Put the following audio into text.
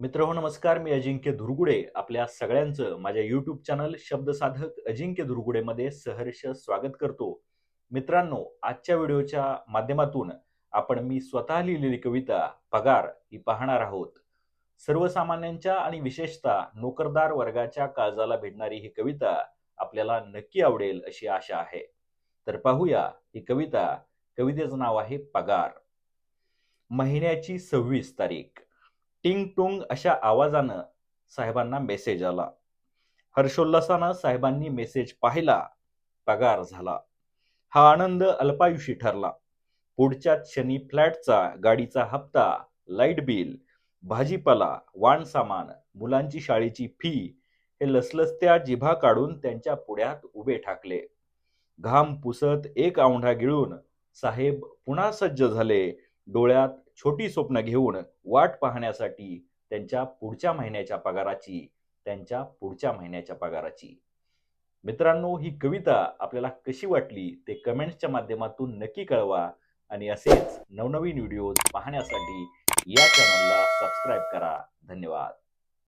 मित्र हो नमस्कार. मी अजिंक्य धुरगुडे आपल्या सगळ्यांचं माझ्या युट्यूब चॅनल शब्दसाधक अजिंक्य धुरगुडेमध्ये सहर्ष स्वागत करतो. मित्रांनो आजच्या व्हिडिओच्या माध्यमातून आपण मी स्वतः लिहिलेली कविता पगार ही पाहणार आहोत. सर्वसामान्यांच्या आणि विशेषतः नोकरदार वर्गाच्या काळजाला भिडणारी ही कविता आपल्याला नक्की आवडेल अशी आशा आहे. तर पाहूया ही कविता. कवितेचं नाव आहे पगार. महिन्याची सव्वीस तारीख. टिंग टुंग अशा आवाजानं साहेबांना मेसेज आला. हर्षोल्लासानं साहेबांनी मेसेज पाहिला पगार झाला. हा आनंद अल्पायुषी ठरला. पुढच्या शनी फ्लॅटचा गाडीचा हप्ता लाइट बिल भाजीपाला वाण सामान मुलांची शाळेची फी हे लसलसत्या जिभा काढून त्यांच्या पुढ्यात उभे ठाकले. घाम पुसत एक औंढा गिळून साहेब पुन्हा सज्ज झाले. डोळ्यात छोटी स्वप्न घेऊन वाट पाहण्यासाठी त्यांच्या पुढच्या महिन्याच्या पगाराची त्यांच्या पुढच्या महिन्याच्या पगाराची. मित्रांनो ही कविता आपल्याला कशी वाटली ते कमेंट्सच्या माध्यमातून नक्की कळवा आणि असेच नवनवीन व्हिडिओज पाहण्यासाठी या चॅनलला सबस्क्राईब करा. धन्यवाद.